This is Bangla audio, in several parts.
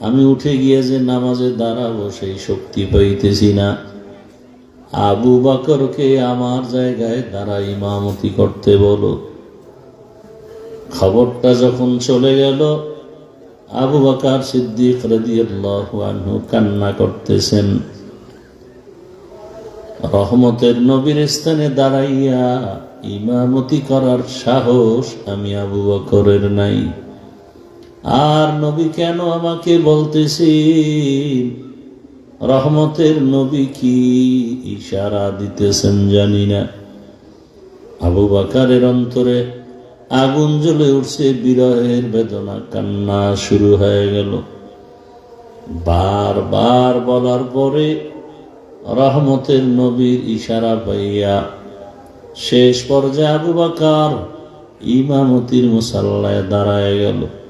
আমি উঠে গিয়ে যে নামাজে দাঁড়াবো সেই শক্তি পাইতেছি না। আবু বাকরকে আমার জায়গায় দাঁড়া ইমামতি করতে বলো। খবরটা যখন চলে গেল, আবু বাকার সিদ্দিক আনহু কান্না করতেছেন। রহমতের নবীর স্থানে দাঁড়াইয়া ইমামতি করার সাহস আমি আবু বকরের নাই। আর নবী কেন আমাকে বলতেছি রহমতের নবী কি ইশারা দিতেছেন জানি না। আবু বাকারের অন্তরে আগুন জ্বলে উঠছে, বিরহের বেদনা, কান্না শুরু হয়ে গেল। বারবার বলার পরে রহমতের নবীর ইশারা পাইয়া শেষ পর্যায়ে আবু বাকার ইমামতির মুসাল্লায় দাঁড়ায় গেল।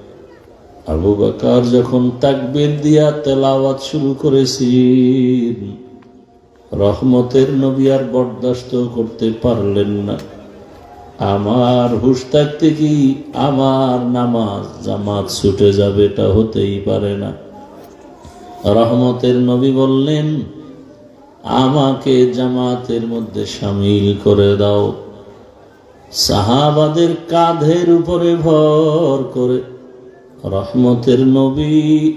আবু বাকার যখন তাকবির দিয়া তেলাওয়াত শুরু করেছি, রহমতের নবী আর বরদাস্ত করতে পারলেন না। আমার হুশ থাকতে কি আমার নামাজ জামাত ছুটে যাবে এটা হতেই পারে না। রহমতের নবী বললেন, আমাকে জামাতের মধ্যে সামিল করে দাও। সাহাবাদের কাঁধের উপরে ভর করে রহমতের নবী,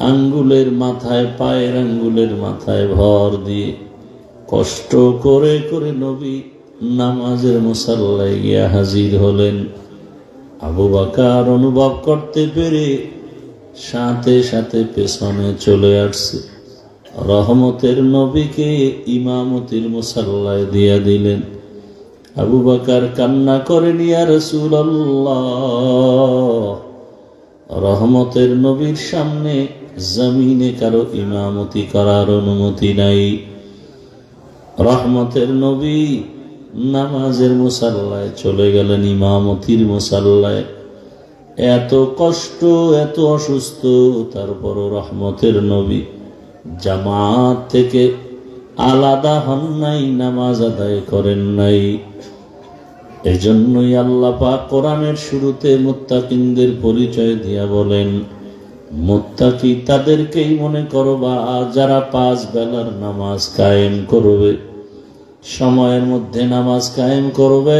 আঙ্গুলের মাথায়, পায়ের আঙ্গুলের মাথায় ভর দিয়ে কষ্ট করে করে নবী নামাজের মুসাল্লায় গিয়া হাজির হলেন। আবু বাকার অনুভব করতে পেরে সাথে সাথে পেছনে চলে আসছে। রহমতের নবীকে ইমামতির মুসাল্লায় দিয়া দিলেন। আবু বাকার কান্না করে নিয়া রসুল রহমতের নবীর সামনে জমিনে কারও ইমামতি করার অনুমতি নাই। রহমতের নবী নামাজের মুসাল্লায় চলে গেলেন, ইমামতির মুসাল্লায়। এত কষ্ট, এত অসুস্থ তারপর রহমতের নবী জামাত থেকে আলাদা হন নাই, নামাজ আদায় করেন নাই। এজন্যই আল্লাহ পাক কোরআনের শুরুতে মুত্তাকিনদের পরিচয় দিয়া বলেন, মুত্তাকি তাদেরকেই মনে করবা যারা পাঁচ বেলার নামাজ কায়েম করবে। সময়ের মধ্যে নামাজ কায়েম করবে,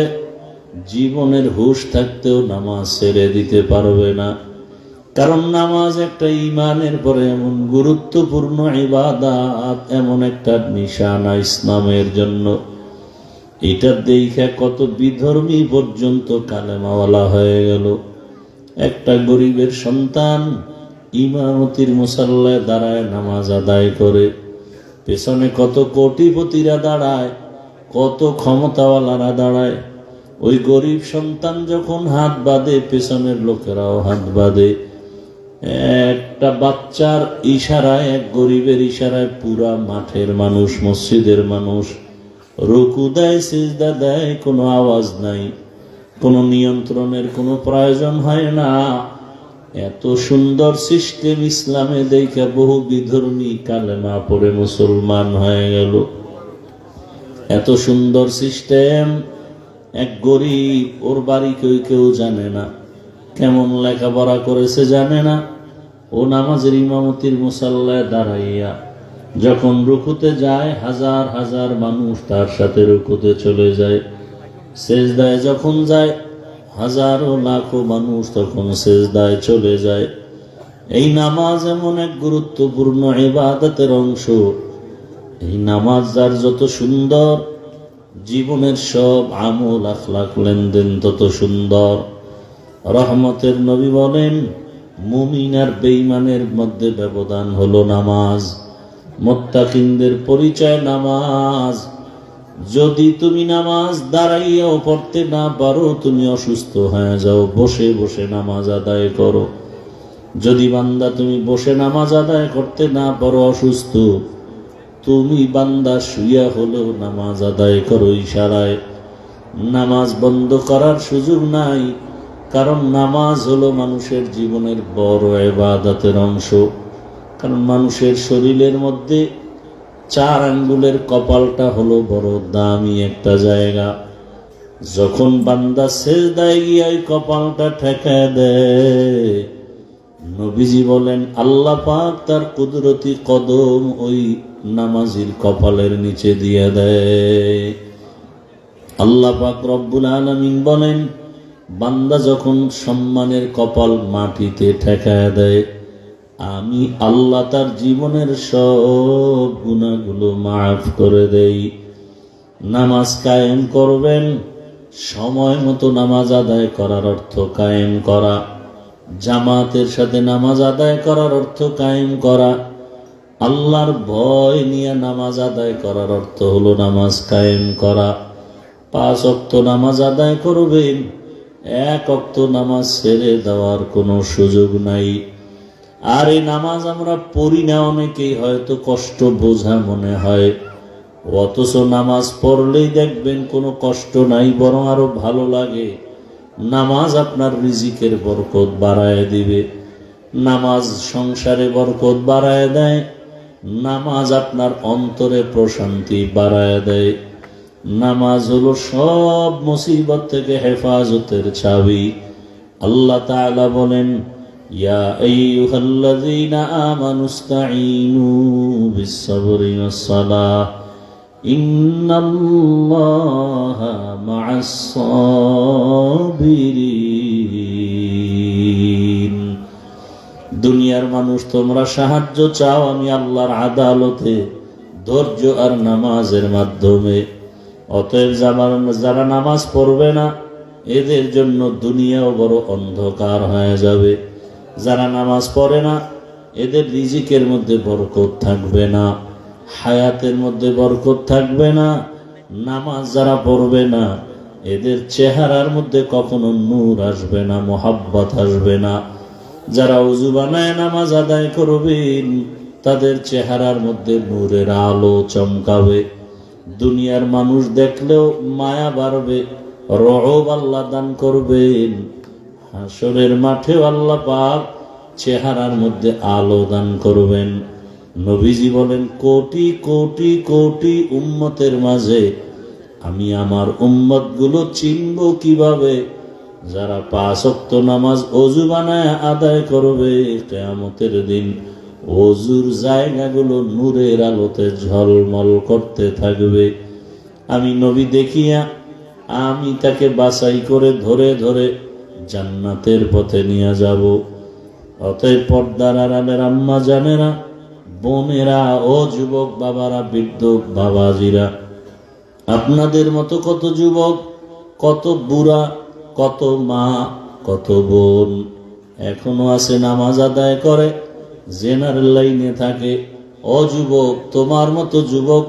জীবনের হুশ থাকতেও নামাজ ছেড়ে দিতে পারবে না। কারণ নামাজ একটা ইমানের পরে এমন গুরুত্বপূর্ণ ইবাদাত, এমন একটা নিশানা ইসলামের জন্য। এটা দেখে কত বিধর্মী পর্যন্ত কালেমাওয়ালা হয়ে গেল। একটা গরিবের সন্তান ইমামতির মুসাল্লায় দাঁড়ায় নামাজ আদায় করে। পেছনে কত কোটিপতিরা দাঁড়ায়, কত ক্ষমতাওয়ালারা দাঁড়ায়। ওই গরিব সন্তান যখন হাত বাঁধে, পেছনের লোকেরাও হাত বাঁধে। একটা বাচ্চার ইশারায়, এক গরিবের ইশারায় পুরা মাঠের মানুষ, মসজিদের মানুষ রুকু দেয়, সিজদা দেয়, কোনো আওয়াজ নাই, কোনো নিয়ন্ত্রণের কোনো প্রয়োজন হয় না। এত সুন্দর সিস্টেম ইসলামে দেখে বহু বিধর্মী কালেমা পড়ে মুসলমান হয়ে গেল। এত সুন্দর সিস্টেম, এক গরিব, ওর বাড়ি কেউ কেউ জানে না, কেমন লেখাপড়া করেছে জানে না। ও নামাজের ইমামতির মুসাল্লায় দাঁড়াইয়া যখন রুকুতে যায়, হাজার হাজার মানুষ তার সাথে রুকুতে চলে যায়। সেজদায় যখন যায়, হাজারো লাখো মানুষ তখন সেজদায় চলে যায়। এই নামাজ এমন এক গুরুত্বপূর্ণ ইবাদতের অংশ। এই নামাজ যার যত সুন্দর, জীবনের সব আমল আখলাক লেনদেন তত সুন্দর। রহমতের নবী বলেন, মুমিন আর বেইমানের মধ্যে ব্যবধান হলো নামাজ। মোত্তাকিনদের পরিচয় নামাজ। যদি তুমি নামাজ দাঁড়াইয়াও পড়তে না পারো, তুমি অসুস্থ হয়ে যাও, বসে বসে নামাজ আদায় করো। যদি বান্দা তুমি বসে নামাজ আদায় করতে না পারো, অসুস্থ, তুমি বান্দা শুইয়া হলেও নামাজ আদায় করো ইশারায়। নামাজ বন্ধ করার সুযোগ নাই, কারণ নামাজ হলো মানুষের জীবনের বড় এবাদতের অংশ। কারণ মানুষের শরীরের মধ্যে চার আঙ্গুলের কপালটা হলো বড় দামি একটা জায়গা। যখন বান্দা শেষ দায় গিয়ে ওই কপালটা ঠেকায় দেয়, নবীজি বলেন, আল্লাহ পাক তার কুদরতি কদম ওই নামাজির কপালের নিচে দিয়ে দেয়। আল্লাহ পাক রব্বুল আলমিন বলেন, বান্দা যখন সম্মানের কপাল মাটিতে ঠেকায় দেয় আমি আল্লাহ তার জীবনের সব গুণাগুলো মাফ করে দেই। নামাজ কায়েম করবেন, সময় মতো নামাজ আদায় করার অর্থ কায়েম করা, জামাতের সাথে নামাজ আদায় করার অর্থ কায়েম করা, আল্লাহর ভয় নিয়ে নামাজ আদায় করার অর্থ হলো নামাজ কায়েম করা। পাঁচ অক্ত নামাজ আদায় করবেন, এক অক্ত নামাজ ছেড়ে দেওয়ার কোনো সুযোগ নাই। আর এই নামাজ আমরা পড়ি না অনেকেই, হয়তো কষ্ট বোঝা মনে হয়। অথচ নামাজ পড়লেই দেখবেন কোনো কষ্ট নাই, বরং আরও ভালো লাগে। নামাজ আপনার রিজিকের বরকত বাড়ায় দিবে। নামাজ সংসারে বরকত বাড়ায় দেয়। নামাজ আপনার অন্তরে প্রশান্তি বাড়ায় দেয়। নামাজ হলো সব মুসিবত থেকে হেফাজতের চাবি। আল্লাহ তাআলা বলেন ইয়া আইয়ুহাল্লাযীনা আমানুস্তাঈনু বিস-সাবরি ওয়াস-সালাহ ইন্নাল্লাহা মা'আস সাবিরিন দুনিয়ার মানুষ, তোমরা সাহায্য চাও আমি আল্লাহর আদালতে, ধৈর্য আর নামাজের মাধ্যমে। অতএব যারা নামাজ পড়বে না, এদের জন্য দুনিয়াও বড় অন্ধকার হয়ে যাবে। যারা নামাজ পড়ে না, এদের রিজিকের মধ্যে বরকত থাকবে না, হায়াতের মধ্যে বরকত থাকবে না, নামাজ যারা পড়বে না, এদের চেহারার মধ্যে কখনো নূর আসবে না, মোহাব্বত আসবে না। যারা উজু বানায় নামাজ আদায় করবেন, তাদের চেহারার মধ্যে নূরের আলো চমকাবে। দুনিয়ার মানুষ দেখলেও মায়া বাড়বে, রহব আল্লাহ দান করবেন। হাসরের মাঠেও আল্লাহ পাক চেহারার মধ্যে আলো দান করবেন। নবীজি বলেন, কোটি কোটি কোটি উম্মতের মাঝে আমি আমার উম্মতগুলো চিনব কীভাবে? যারা পাঁচ ওয়াক্ত নামাজ অজু বানায় আদায় করবে, কেয়ামতের দিন অজুর জায়গাগুলো নূরের আলোতে ঝলমল করতে থাকবে। আমি নবী দেখিয়া আমি তাকে বাছাই করে ধরে ধরে জান্নাতের পথে নিয়ে যাব। অতএব পর্দার আড়ালের আম্মা জানেরা, বোনেরা ও যুবক বাবারা বৃদ্ধ বাবাজিরা, আপনাদের মতো কত যুবক, কত বুড়া, কত মা, কত বোন এখনও আছে নামাজ আদায় করে জেনারেল লাইনে থাকে। ও যুবক, তোমার মতো যুবক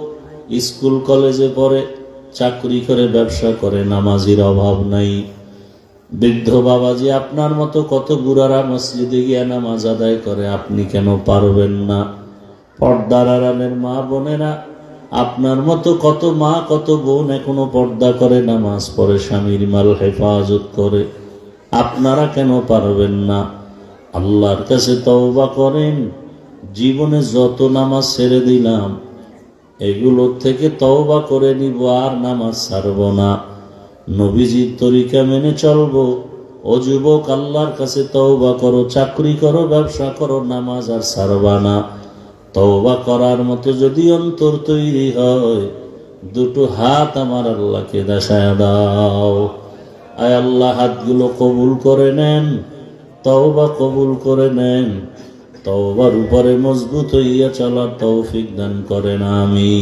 স্কুল কলেজে পড়ে, চাকরি করে, ব্যবসা করে, নামাজির অভাব নাই। বৃদ্ধ বাবাজি, আপনার মতো কত বুড়ারা মসজিদে গিয়া নামাজ আদায় করে, আপনি কেন পারবেন না? পর্দার আড়ালের মা বোনেরা, আপনার মতো কত মা, কত বোন এখনও পর্দা করে, নামাজ পড়ে, স্বামীর মাল হেফাজত করে। আপনারা কেন পারবেন না? আল্লাহর কাছে তওবা করেন, জীবনে যত নামাজ ছেড়ে দিলাম, এগুলোর থেকে তওবা করে নিব, আর নামাজ ছাড়ব না। নবীজির তরিকা মেনে চলবো। ও যুবক, আল্লাহর কাছে তওবা করো, চাকরি করো, ব্যবসা করো, নামাজ আর ছাড়বা না। তওবা করার মতো যদি অন্তর তৈরি হয়, দুটো হাত আমার আল্লাহকে দেখায় দাও। আয় আল্লাহ, হাতগুলো কবুল করে নেন, তওবা কবুল করে নেন। তওবার উপরে মজবুত হইয়া চলার তৌফিক দান করেন আমি